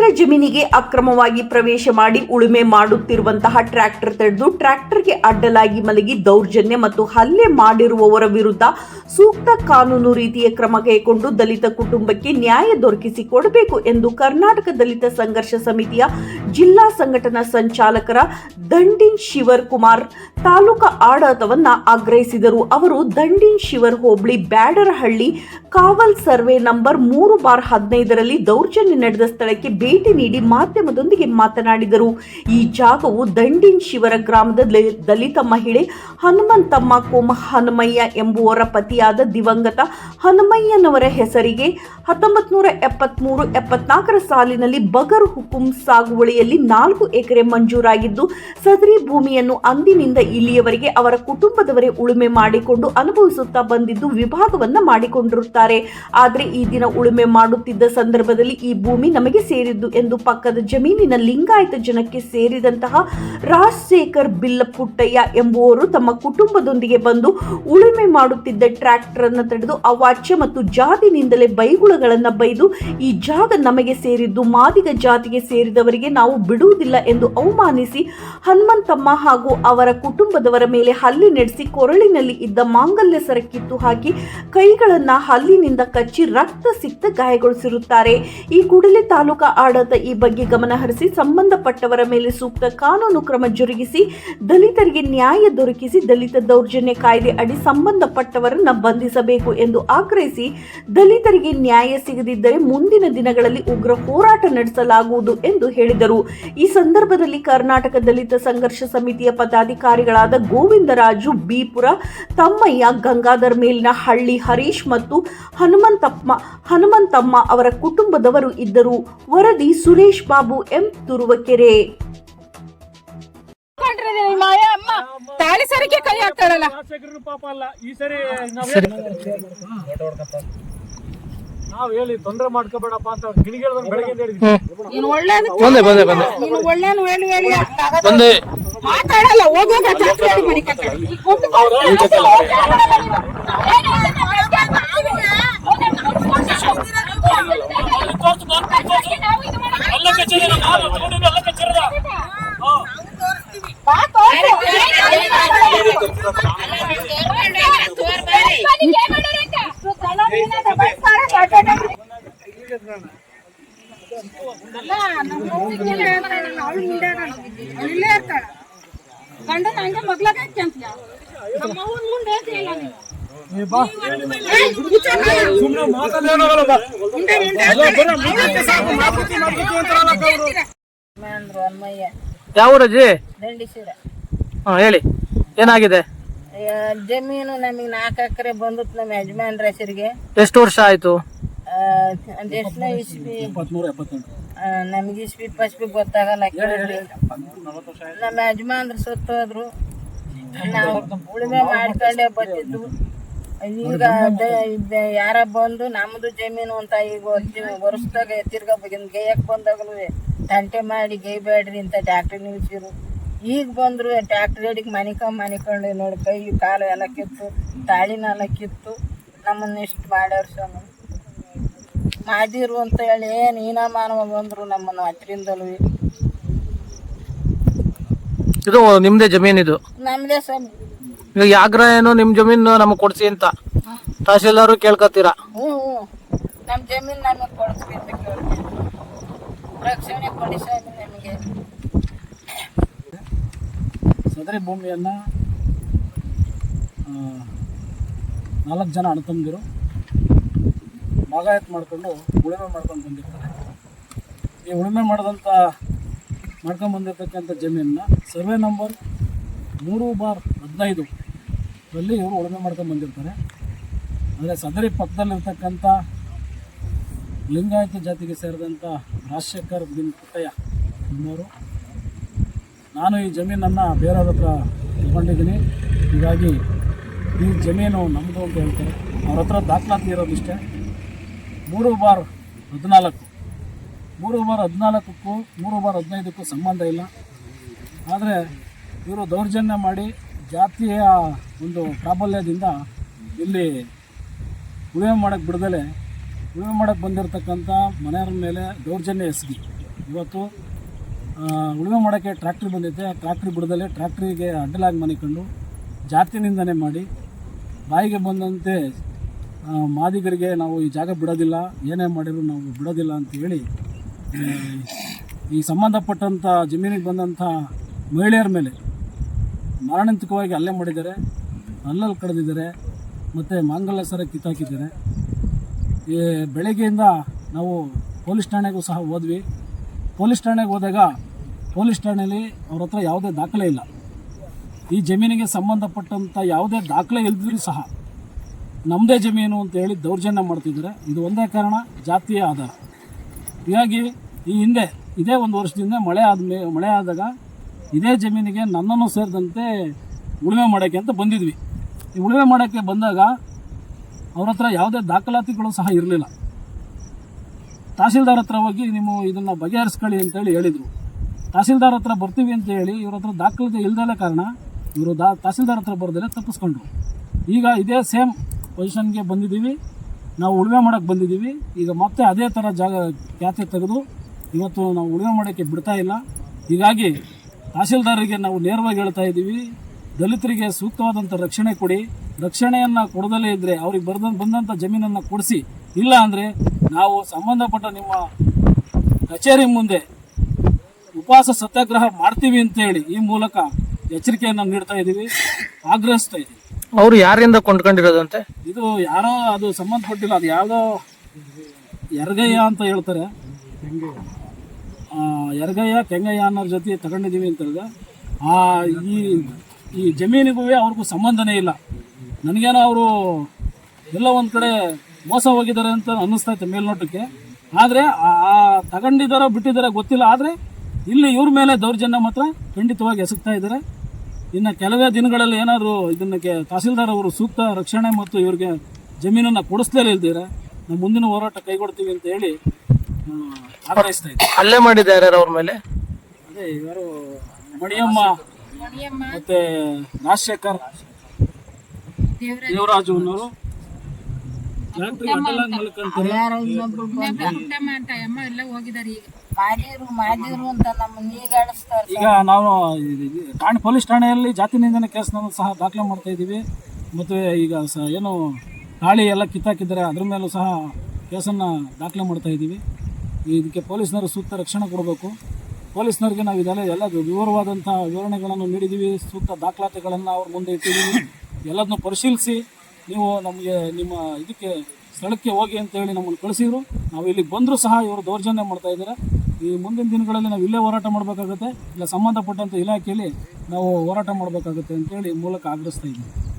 ರೈತರ ಜಮೀನಿಗೆ ಅಕ್ರಮವಾಗಿ ಪ್ರವೇಶ ಮಾಡಿ ಉಳುಮೆ ಮಾಡುತ್ತಿರುವಂತಹ ಟ್ರ್ಯಾಕ್ಟರ್ ತಡೆದು ಟ್ರ್ಯಾಕ್ಟರ್ಗೆ ಅಡ್ಡಲಾಗಿ ಮಲಗಿ ದೌರ್ಜನ್ಯ ಮತ್ತು ಹಲ್ಲೆ ಮಾಡಿರುವವರ ವಿರುದ್ಧ ಸೂಕ್ತ ಕಾನೂನು ರೀತಿಯ ಕ್ರಮ ಕೈಗೊಂಡು ದಲಿತ ಕುಟುಂಬಕ್ಕೆ ನ್ಯಾಯ ದೊರಕಿಸಿ ಕೊಡಬೇಕು ಎಂದು ಕರ್ನಾಟಕ ದಲಿತ ಸಂಘರ್ಷ ಸಮಿತಿಯ ಜಿಲ್ಲಾ ಸಂಘಟನಾ ಸಂಚಾಲಕರ ದಂಡಿನ್ ಶಿವರ್ ಕುಮಾರ್ ತಾಲೂಕಾ ಆಡಳಿತವನ್ನ ಆಗ್ರಹಿಸಿದರು. ಅವರು ದಂಡಿನ್ ಶಿವರ್ ಹೋಬಳಿ ಬ್ಯಾಡರಹಳ್ಳಿ ಕಾವಲ್ ಸರ್ವೆ ನಂಬರ್ ಮೂರು ಬಾರ್ ಹದಿನೈದರಲ್ಲಿ ದೌರ್ಜನ್ಯ ನಡೆದ ಸ್ಥಳಕ್ಕೆ ಭೇಟಿ ನೀಡಿ ಮಾಧ್ಯಮದೊಂದಿಗೆ ಮಾತನಾಡಿದರು. ಈ ಜಾಗವು ದಂಡಿನ್ ಶಿವರ ಗ್ರಾಮದ ದಲಿತ ಮಹಿಳೆ ಹನುಮಂತಮ್ಮ ಕೋಮ ಹನುಮಯ್ಯ ಎಂಬುವರ ಪತಿಯಾದ ದಿವಂಗತ ಹನುಮಯ್ಯನವರ ಹೆಸರಿಗೆ ಹತ್ತೊಂಬತ್ತು ನೂರ ಎಪ್ಪತ್ಮೂರು ಎಪ್ಪತ್ನಾಲ್ಕರ ಸಾಲಿನಲ್ಲಿ ಬಗರ್ ಹುಕುಂ ಸಾಗುವಳಿಯಲ್ಲಿ ನಾಲ್ಕು ಎಕರೆ ಮಂಜೂರಾಗಿದ್ದು, ಸದರಿ ಭೂಮಿಯನ್ನು ಅಂದಿನಿಂದ ಇಲ್ಲಿಯವರೆಗೆ ಅವರ ಕುಟುಂಬದವರೇ ಉಳುಮೆ ಮಾಡಿಕೊಂಡು ಅನುಭವಿಸುತ್ತಾ ಬಂದಿದ್ದು ವಿಭಾಗವನ್ನು ಮಾಡಿಕೊಂಡಿರುತ್ತಾರೆ. ಆದರೆ ಈ ದಿನ ಉಳುಮೆ ಮಾಡುತ್ತಿದ್ದ ಸಂದರ್ಭದಲ್ಲಿ ಈ ಭೂಮಿ ನಮಗೆ ಎಂದು ಪಕ್ಕದ ಜಮೀನಿನ ಲಿಂಗಾಯತ ಜನಕ್ಕೆ ಸೇರಿದಂತಹ ರಾಜಶೇಖರ್ ಬಿಲ್ಲಪುಟ್ಟಯ್ಯ ಎಂಬುವರು ತಮ್ಮ ಕುಟುಂಬದೊಂದಿಗೆ ಬಂದು ಉಳುಮೆ ಮಾಡುತ್ತಿದ್ದ ಟ್ರ್ಯಾಕ್ಟರ್ ಅನ್ನು ತಡೆದು ಅವಾಚ್ಯ ಮತ್ತು ಜಾತಿನಿಂದಲೇ ಬೈಗುಳಗಳನ್ನ ಬೈದು ಈ ಜಾಗ ನಮಗೆ ಸೇರಿದ್ದು, ಮಾದಿಗ ಜಾತಿಗೆ ಸೇರಿದವರಿಗೆ ನಾವು ಬಿಡುವುದಿಲ್ಲ ಎಂದು ಅವಮಾನಿಸಿ ಹನುಮಂತಮ್ಮ ಹಾಗೂ ಅವರ ಕುಟುಂಬದವರ ಮೇಲೆ ಹಲ್ಲಿ ನಡೆಸಿ ಕೊರಳಿನಲ್ಲಿ ಇದ್ದ ಮಾಂಗಲ್ಯ ಸರ ಕಿತ್ತು ಹಾಕಿ ಕೈಗಳನ್ನ ಹಲ್ಲಿನಿಂದ ಕಚ್ಚಿ ರಕ್ತ ಸಿಕ್ತ ಗಾಯಗೊಳಿಸಿರುತ್ತಾರೆ. ಈ ಕೂಡಲೇ ತಾಲೂಕಾ ಆಡಳಿತ ಈ ಬಗ್ಗೆ ಗಮನ ಹರಿಸಿ ಸಂಬಂಧಪಟ್ಟವರ ಮೇಲೆ ಸೂಕ್ತ ಕಾನೂನು ಕ್ರಮ ಜರುಗಿಸಿ ದಲಿತರಿಗೆ ನ್ಯಾಯ ದೊರಕಿಸಿ ದಲಿತ ದೌರ್ಜನ್ಯ ಕಾಯ್ದೆ ಅಡಿ ಸಂಬಂಧಪಟ್ಟವರನ್ನ ಬಂಧಿಸಬೇಕು ಎಂದು ಆಗ್ರಹಿಸಿ ದಲಿತರಿಗೆ ನ್ಯಾಯ ಸಿಗದಿದ್ದರೆ ಮುಂದಿನ ದಿನಗಳಲ್ಲಿ ಉಗ್ರ ಹೋರಾಟ ನಡೆಸಲಾಗುವುದು ಎಂದು ಹೇಳಿದರು. ಈ ಸಂದರ್ಭದಲ್ಲಿ ಕರ್ನಾಟಕ ದಲಿತ ಸಂಘರ್ಷ ಸಮಿತಿಯ ಪದಾಧಿಕಾರಿಗಳಾದ ಗೋವಿಂದರಾಜು ಬಿಪುರ, ತಮ್ಮಯ್ಯ ಗಂಗಾಧರ್ ಮೇಲಿನ ಹಳ್ಳಿ ಹರೀಶ್ ಮತ್ತು ಹನುಮಂತಪ್ಪ, ಹನುಮಂತಮ್ಮ ಅವರ ಕುಟುಂಬದವರು ಇದ್ದರು. ವರದಿ ಸುರೇಶ್ ಬಾಬು ಎಂ ತುರುವಕೆರೆ. ತಾಳಿ ಸರಿಗೆ ಕೈ ಹಾಕ್ತಾಳಲ್ಲ ರಾಜಶೇಖರನು ಪಾಪ ಅಲ್ಲ ಈ ಸರಿ ನಾವ್ ಹೇಳಿ ತೊಂದ್ರೆ ಮಾಡ್ಕೋಬೇಡಪ್ಪ ಅಂತ ಬೆಳಗ್ಗೆ ಹೇಳಿದ್ವಿ ನೀನು ಒಳ್ಳೇದು ಬಂದೆ ಬಂದೆ ಬಂದೆ. ನೀನು ಒಳ್ಳೇನು ಹೇಳಿ ಹೇಳಿ ಬಂದೆ. ಮಾತಾಡಲ್ಲ ಹೋಗೋಗ ಜಾಸ್ತಿ ಹೇಳಿ ಮನೆ ಕಟ್ಟ. ಅಲ್ಲ, ನಮ್ಮ ಹೇಳ್ತಾಳೆ, ಅವ್ಳು. ಅವ್ಳು ಇಲ್ಲೇ ಇರ್ತಾಳೆ. ಗಂಡನ ಹಂಗೆ ಮಗ್ಲಾಗ. ನಮ್ಮ ಮುಂದೆ ಯಾವ ಹಾ ಹೇಳಿ. ಏನಾಗಿದೆ? ಜಮೀನು ನಮಗೆ ನಾಲ್ಕು ಎಕರೆ ಬಂದಿತ್ತು ನಮ್ಮ ಯಜಮಾನ್ರ ಹೆಸರಿಗೆ. ಎಷ್ಟು ವರ್ಷ ಆಯ್ತು? ಅದೆಷ್ಟನೇ ಇಸ್ವಿ ನಮ್ಗೆ ಇಸ್ವಿ ಪಸ್ವಿ ಗೊತ್ತಾಗಲ್ಲ ನಮ್ಮ ಯಜಮಾನ್ರು ಸತ್ತೋದ್ರು. ನಾವು ಉಳುಮೆ ಮಾಡ್ಕೊಂಡೇ ಬರ್ತಿದ್ವು ಈಗ ಯಾರ ಬಂದು ನಮ್ದು ಜಮೀನು ಅಂತ ಈಗ ವರ್ಷದಾಗ ತಿರ್ಗಾ ಗೇಯಕ್ ಬಂದಾಗಲೂ ತಂಟೆ ಮಾಡಿ ಗೇಯ್ಬೇಡ್ರಿ ಅಂತ ಡಾಕ್ಟರ್ ನಿಲ್ಸಿರು. ಈಗ ಬಂದ್ರು ಟ್ಯಾಕ್ಟರ್ ಅಡಿಗೆ ಮನಿಕೊಂಡ್ ಮನಿಕೊಂಡು ನೋಡಿ ಕೈ ಕಾಲು ಎಲ್ಲ ಕಿತ್ತು ತಾಳಿನೆಲ್ಲ ಕಿತ್ತು. ನಮ್ಮನ್ನ ಇಷ್ಟು ಮಾಡ್ಯಾರ ಸ್ವಾಮಿ. ಮಾಡಿರು ಅಂತ ಹೇಳಿ ಏನು ಹೀನ ಮಾನವ ಬಂದ್ರು ನಮ್ಮನ್ನು ಹತ್ರಿಂದಲೂ ಇದು ನಿಮ್ದೇ ಜಮೀನ್ ಇದು? ನಮ್ದೇ ಸರ್. ಈಗ ಈ ಆಗ್ರಹ ಏನು ನಿಮ್ ಜಮೀನು ನಮಗ್ ಕೊಡ್ಸಿ ಅಂತ. ತಹಶೀಲ್ದಾರು ಕೇಳ್ಕೊತೀರಾ ಹ್ಞೂ ಹ್ಞೂ. ನಮ್ಮ ಜಮೀನು ನಮಗೆ ಕೊಡಿಸ್ರಿ ಅಂತ ಕೇಳ್ತೀವಿ. ರಕ್ಷಣೆ ಕೊಡಿ ನಿಮಗೆ ನಮಗೆ. ಸದರಿ ಭೂಮಿಯನ್ನ ಆ, ನಾಲ್ಕು ಜನ ಅಣ್ಣತಮ್ಮದಿರು ಭಾಗಾಯತ್ ಮಾಡಿಕೊಂಡು ಉಳುಮೆ ಮಾಡ್ಕೊಂಡು ಬಂದಿರ್ತಾರೆ. ಈ ಉಳುಮೆ ಮಾಡಿದಂಥ ಮಾಡ್ಕೊಂಡು ಬಂದಿರತಕ್ಕಂಥ ಜಮೀನನ್ನ ಸರ್ವೆ ನಂಬರ್ ಮೂರು ಬಾರ್ ಹದಿನೈದು ರಲ್ಲಿ ಇವರು ಉಳುಮೆ ಮಾಡ್ಕೊಂಡು ಬಂದಿರ್ತಾರೆ. ಆದರೆ ಸದರಿ ಪಕ್ಕದಲ್ಲಿರ್ತಕ್ಕಂಥ ಲಿಂಗಾಯತ ಜಾತಿಗೆ ಸೇರಿದಂಥ ರಾಜಶೇಖರ್ ಬಿನ್ ಪುಟ್ಟಯ್ಯ ಎಂಬವರು ನಾನು ಈ ಜಮೀನನ್ನು ಬೇರೆಯವ್ರ ಹತ್ರ ತಗೊಂಡಿದ್ದೀನಿ. ಹೀಗಾಗಿ ಈ ಜಮೀನು ನಮ್ಮದು ಅಂತ ಹೇಳ್ತಾರೆ. ಅವ್ರ ಹತ್ರ ದಾಖಲಾತಿ ಇರೋದಿಷ್ಟೇ. ಮೂರು ಬಾರ್ ಹದಿನಾಲ್ಕು. ಮೂರು ಬಾರ್ ಹದಿನಾಲ್ಕಕ್ಕೂ, ಮೂರು ಬಾರ್ ಹದಿನೈದಕ್ಕೂ ಸಂಬಂಧ ಇಲ್ಲ. ಆದರೆ ಇವರು ದೌರ್ಜನ್ಯ ಮಾಡಿ ಜಾತಿಯ ಒಂದು ಪ್ರಾಬಲ್ಯದಿಂದ ಇಲ್ಲಿ ಉಳುಮೆ ಮಾಡೋಕ್ಕೆ ಬಿಡದಲೆ ಉಳುಮೆ ಮಾಡೋಕ್ಕೆ ಬಂದಿರತಕ್ಕಂಥ ಮನೆಯವ್ರ ಮೇಲೆ ದೌರ್ಜನ್ಯ ಎಸಗಿ. ಇವತ್ತು ಉಳಿಮೆ ಮಾಡೋಕ್ಕೆ ಟ್ರ್ಯಾಕ್ಟ್ರಿ ಬಂದೈತೆ ಟ್ರ್ಯಾಕ್ಟ್ರಿ ಬಿಡದಲ್ಲೇ ಟ್ರ್ಯಾಕ್ಟ್ರಿಗೆ ಅಡ್ಡಲಾಗಿ ಮನಿಕೊಂಡು ಜಾತಿ ನಿಂದನೆ ಮಾಡಿ ಬಾಯಿಗೆ ಬಂದಂತೆ ಮಾದಿಗರಿಗೆ ನಾವು ಈ ಜಾಗ ಬಿಡೋದಿಲ್ಲ, ಏನೇ ಮಾಡಿದ್ರು ನಾವು ಬಿಡೋದಿಲ್ಲ ಅಂತ ಹೇಳಿ ಈ ಸಂಬಂಧಪಟ್ಟಂಥ ಜಮೀನಿಗೆ ಬಂದಂಥ ಮಹಿಳೆಯರ ಮೇಲೆ ಮಾರಣಾಂತಿಕವಾಗಿ ಹಲ್ಲೆ ಮಾಡಿದ್ದಾರೆ ಅಲ್ಲಲ್ಲಿ ಕಳೆದಿದ್ದಾರೆ ಮತ್ತು ಮಾಂಗಲ್ಯ ಸರ ಕಿತ್ತಾಕಿದ್ದಾರೆ. ಈ ಬೆಳಗ್ಗೆಯಿಂದ ನಾವು ಪೊಲೀಸ್ ಠಾಣೆಗೂ ಸಹ ಹೋದ್ವಿ. ಪೊಲೀಸ್ ಠಾಣೆಗೆ ಹೋದಾಗ ಪೊಲೀಸ್ ಠಾಣೆಯಲ್ಲಿ ಅವ್ರ ಹತ್ರ ಯಾವುದೇ ದಾಖಲೆ ಇಲ್ಲ. ಈ ಜಮೀನಿಗೆ ಸಂಬಂಧಪಟ್ಟಂಥ ಯಾವುದೇ ದಾಖಲೆ ಇಲ್ದಿದ್ರು ಸಹ ನಮ್ಮದೇ ಜಮೀನು ಅಂತ ಹೇಳಿ ದೌರ್ಜನ್ಯ ಮಾಡ್ತಿದ್ದಾರೆ. ಇದು ಒಂದೇ ಕಾರಣ, ಜಾತಿಯ ಆಧಾರ. ಹೀಗಾಗಿ ಈ ಹಿಂದೆ, ಇದೇ ಒಂದು ವರ್ಷದಿಂದ ಮಳೆ ಆದ್ಮೇ ಮಳೆ ಆದಾಗ ಇದೇ ಜಮೀನಿಗೆ ನನ್ನನ್ನು ಸೇರಿದಂತೆ ಉಳುಮೆ ಮಾಡೋಕ್ಕೆ ಅಂತ ಬಂದಿದ್ವಿ. ಈ ಉಳುಮೆ ಮಾಡೋಕ್ಕೆ ಬಂದಾಗ ಅವ್ರ ಹತ್ರ ಯಾವುದೇ ದಾಖಲಾತಿಗಳು ಸಹ ಇರಲಿಲ್ಲ. ತಹಸೀಲ್ದಾರ್ ಹತ್ರ ಹೋಗಿ ನೀವು ಇದನ್ನು ಬಗೆಹರಿಸ್ಕೊಳ್ಳಿ ಅಂತೇಳಿ ಹೇಳಿದರು. ತಹಸೀಲ್ದಾರ್ ಹತ್ರ ಬರ್ತೀವಿ ಅಂತ ಹೇಳಿ ಇವ್ರ ಹತ್ರ ದಾಖಲಾತಿ ಇಲ್ದಲೇ ಕಾರಣ ಇವರು ದಾ, ತಹಸೀಲ್ದಾರ್ ಹತ್ರ ಬರ್ದರೆ ತಪ್ಪಿಸ್ಕೊಂಡ್ರು. ಈಗ ಇದೇ ಸೇಮ್ ಪೊಸಿಷನ್ಗೆ ಬಂದಿದ್ದೀವಿ. ನಾವು ಉಳುಮೆ ಮಾಡೋಕ್ಕೆ ಬಂದಿದ್ದೀವಿ. ಈಗ ಮತ್ತೆ ಅದೇ ಥರ ಜಾಗ ಖ್ಯಾತೆ ತೆಗೆದು ಇವತ್ತು ನಾವು ಉಳುಮೆ ಮಾಡೋಕ್ಕೆ ಬಿಡ್ತಾ ಇಲ್ಲ. ಹೀಗಾಗಿ ತಹಸೀಲ್ದಾರರಿಗೆ ನಾವು ನೇರವಾಗಿ ಹೇಳ್ತಾ ಇದ್ದೀವಿ. ದಲಿತರಿಗೆ ಸೂಕ್ತವಾದಂಥ ರಕ್ಷಣೆ ಕೊಡಿ. ರಕ್ಷಣೆಯನ್ನು ಕೊಡದಲ್ಲೇ ಇದ್ದರೆ ಅವ್ರಿಗೆ ಬರ್ದ ಬಂದಂಥ ಜಮೀನನ್ನು ಕೊಡಿಸಿ. ಇಲ್ಲ ಅಂದರೆ ನಾವು ಸಂಬಂಧಪಟ್ಟ ನಿಮ್ಮ ಕಚೇರಿ ಮುಂದೆ ಉಪವಾಸ ಸತ್ಯಾಗ್ರಹ ಮಾಡ್ತೀವಿ ಅಂತೇಳಿ ಈ ಮೂಲಕ ಎಚ್ಚರಿಕೆಯನ್ನು ನೀಡ್ತಾ ಇದ್ದೀವಿ. ಆಗ್ರಹಿಸ್ತಾ ಇದ್ದೀವಿ. ಅವ್ರು ಯಾರಿಂದ ಕೊಂಡ್ಕೊಂಡಿರೋದಂತೆ? ಇದು ಯಾರೋ ಅದು ಸಂಬಂಧಪಟ್ಟಿಲ್ಲ ಅದು ಯಾವುದೋ ಎರ್ಗಯ್ಯ ಅಂತ ಹೇಳ್ತಾರೆ. ಆ, ಎರ್ಗಯ್ಯ ಕೆಂಗಯ್ಯ ಅನ್ನೋರ ಜೊತೆ ತಗೊಂಡಿದ್ದೀವಿ ಅಂತ ಹೇಳಿದೆ ಆ ಈ ಈ ಜಮೀನಿಗೂ ಅವ್ರಿಗೂ ಸಂಬಂಧನೇ ಇಲ್ಲ. ನನಗೇನೋ ಅವರು ಎಲ್ಲ ಒಂದು ಕಡೆ ಮೋಸ ಹೋಗಿದ್ದಾರೆ ಅಂತ ಅನ್ನಿಸ್ತಾ ಮೇಲ್ನೋಟಕ್ಕೆ. ಆದರೆ ಆ ತಗೊಂಡಿದ್ದಾರೋ ಬಿಟ್ಟಿದ್ದಾರೋ ಗೊತ್ತಿಲ್ಲ. ಆದರೆ ಇಲ್ಲಿ ಇವ್ರ ಮೇಲೆ ದೌರ್ಜನ್ಯ ಮಾತ್ರ ಖಂಡಿತವಾಗಿ ಎಸಗ್ತಾ ಇದ್ದಾರೆ. ಇನ್ನು ಕೆಲವೇ ದಿನಗಳಲ್ಲಿ ಏನಾದರೂ ಇದನ್ನ ತಹಸೀಲ್ದಾರ್ ಅವರು ಸೂಕ್ತ ರಕ್ಷಣೆ ಮತ್ತು ಇವರಿಗೆ ಜಮೀನನ್ನು ಕೊಡಿಸ್ಲೇ ಇಲ್ದಿರ ನಾವು ಮುಂದಿನ ಹೋರಾಟ ಕೈಗೊಡ್ತೀವಿ ಅಂತ ಹೇಳಿ ಆಗ್ರಹಿಸ್ತಾ ಇದ್ದೀವಿ ಹಲ್ಲೆ ಮಾಡಿದ್ದಾರೆ ಅವ್ರ ಮೇಲೆ? ಅದೇ ಇವರು ಮಣಿಯಮ್ಮ ಮತ್ತೆ ರಾಜಶೇಖರ್ ದೇವರಾಜು ಅನ್ನೋರು. ಮಲ್ಕೊಂತಾರೆ. ಈಗ ನಾವು ಠಾಣೆ, ಪೊಲೀಸ್ ಠಾಣೆಯಲ್ಲಿ ಜಾತಿ ನಿಂದನೆ ಕೇಸ್ನಲ್ಲೂ ಸಹ ದಾಖಲೆ ಮಾಡ್ತಾ ಇದ್ದೀವಿ. ಮತ್ತು ಈಗ ಸ ಏನು ಗಾಳಿ ಎಲ್ಲ ಕಿತ್ತಾಕಿದ್ದಾರೆ, ಅದ್ರ ಮೇಲೂ ಸಹ ಕೇಸನ್ನು ದಾಖಲೆ ಮಾಡ್ತಾ ಇದ್ದೀವಿ. ಇದಕ್ಕೆ ಪೊಲೀಸ್ನವರು ಸೂಕ್ತ ರಕ್ಷಣೆ ಕೊಡಬೇಕು. ಪೊಲೀಸ್ನವ್ರಿಗೆ ನಾವು ಇದೆಲ್ಲ ಎಲ್ಲ ವಿವರವಾದಂಥ ವಿವರಣೆಗಳನ್ನು ನೀಡಿದ್ದೀವಿ. ಸೂಕ್ತ ದಾಖಲಾತಿಗಳನ್ನು ಅವ್ರ ಮುಂದೆ ಇಟ್ಟಿದ್ದೀವಿ. ಎಲ್ಲದನ್ನು ಪರಿಶೀಲಿಸಿ ನೀವು ನಮಗೆ ನಿಮ್ಮ ಇದಕ್ಕೆ ಸ್ಥಳಕ್ಕೆ ಹೋಗಿ ಅಂತ ಹೇಳಿ ನಮ್ಮನ್ನು ಕಳಿಸಿದ್ರು. ನಾವು ಇಲ್ಲಿ ಬಂದರೂ ಸಹ ಇವರು ದೌರ್ಜನ್ಯ ಮಾಡ್ತಾ ಇದ್ದಾರೆ. ಈ ಮುಂದಿನ ದಿನಗಳಲ್ಲಿ ನಾವು ಇಲ್ಲೇ ಹೋರಾಟ ಮಾಡಬೇಕಾಗುತ್ತೆ, ಇಲ್ಲ ಸಂಬಂಧಪಟ್ಟಂಥ ಇಲಾಖೆಯಲ್ಲಿ ನಾವು ಹೋರಾಟ ಮಾಡಬೇಕಾಗುತ್ತೆ ಅಂತೇಳಿ ಮೂಲಕ ಆಗ್ರಹಿಸ್ತಾ ಇದ್ದೀವಿ